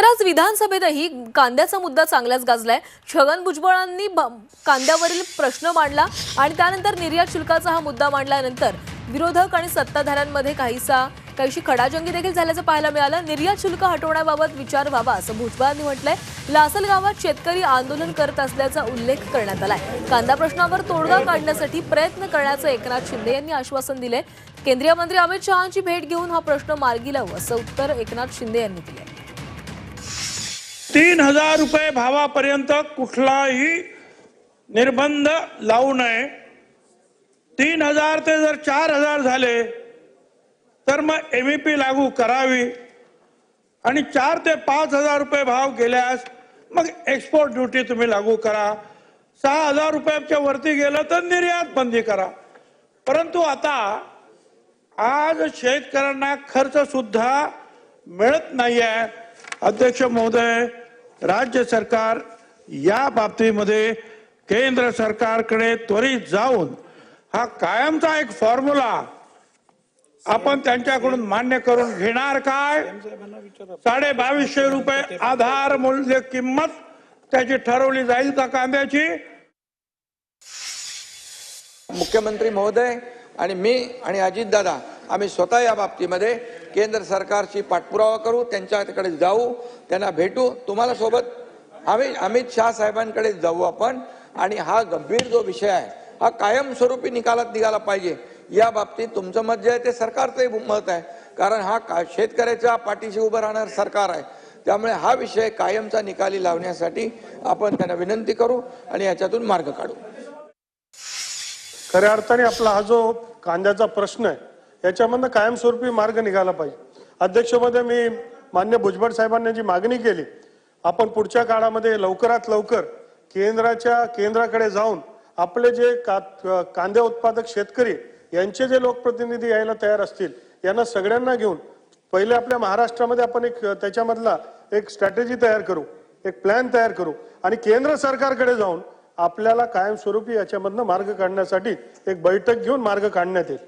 तर आज विधानसभेतही कांद्याचा मुद्दा चांगलाच गाजलाय. छगन भुजबळांनी ब- कांद्यावरील प्रश्न मांडला आणि त्यानंतर निर्यात शुल्काचा हा मुद्दा मांडल्यानंतर विरोधक आणि सत्ताधाऱ्यांमध्ये काहीसा काहीशी खडाजंगी देखील झाल्याचं पाहायला मिळालं. निर्यात शुल्क हटवण्याबाबत विचार व्हावा असं भुजबळांनी म्हटलंय. लासल गावात शेतकरी आंदोलन करत असल्याचा उल्लेख करण्यात आलाय. कांदा प्रश्नावर तोडगा काढण्यासाठी प्रयत्न करण्याचं एकनाथ शिंदे यांनी आश्वासन दिलंय. केंद्रीय मंत्री अमित शहाची भेट घेऊन हा प्रश्न मार्गी लावू असं उत्तर एकनाथ शिंदे यांनी दिलंय. तीन हजार रुपये भावापर्यंत कुठलाही निर्बंध लावू नये. तीन हजार ते जर चार हजार झाले तर मग एमईपी लागू करावी. आणि चार ते पाच हजार रुपये भाव गेल्यास मग एक्सपोर्ट ड्युटी तुम्ही लागू करा. सहा हजार रुपयाच्या वरती गेलं तर निर्यात बंदी करा. परंतु आता आज शेतकऱ्यांना खर्च सुद्धा मिळत नाही आहे अध्यक्ष महोदय राज्य सरकार या बाबतीमध्ये केंद्र सरकारकडे त्वरित जाऊन हा कायमचा एक फॉर्म्युला आपण त्यांच्याकडून मान्य करून घेणार काय? साडे बावीसशे रुपये आधार मूल्य किंमत त्याची ठरवली जाईल का कांद्याची? मुख्यमंत्री महोदय आणि मी आणि अजितदादा आम्ही स्वतः या बाबतीमध्ये केंद्र सरकारशी पाठपुरावा करू त्यांच्याकडे जाऊ त्यांना भेटू. तुम्हाला सोबत आम्ही अमित शाह साहेबांकडे जाऊ आपण. आणि हा गंभीर जो विषय आहे हा कायमस्वरूपी निकालात निघाला पाहिजे. या बाबतीत तुमचं मत जे आहे ते सरकारचंही मत आहे. कारण हा का शेतकऱ्याच्या पाठीशी उभं राहणार सरकार आहे. त्यामुळे हा विषय कायमचा निकाली लावण्यासाठी आपण त्यांना विनंती करू आणि याच्यातून मार्ग काढू. खऱ्या अर्थाने आपला हा जो कांद्याचा प्रश्न आहे याच्यामधनं कायमस्वरूपी मार्ग निघाला पाहिजे. अध्यक्षमध्ये मी मान्य भुजबळ साहेबांनी जी मागणी केली आपण पुढच्या काळामध्ये लवकरात लवकर केंद्राच्या केंद्राकडे जाऊन आपले जे का कांदे उत्पादक शेतकरी यांचे जे लोकप्रतिनिधी यायला तयार असतील यांना सगळ्यांना घेऊन पहिले आपल्या महाराष्ट्रामध्ये आपण एक त्याच्यामधला एक स्ट्रॅटेजी तयार करू एक प्लॅन तयार करू आणि केंद्र सरकारकडे जाऊन आपल्याला कायमस्वरूपी याच्यामधनं मार्ग काढण्यासाठी एक बैठक घेऊन मार्ग काढण्यात येईल.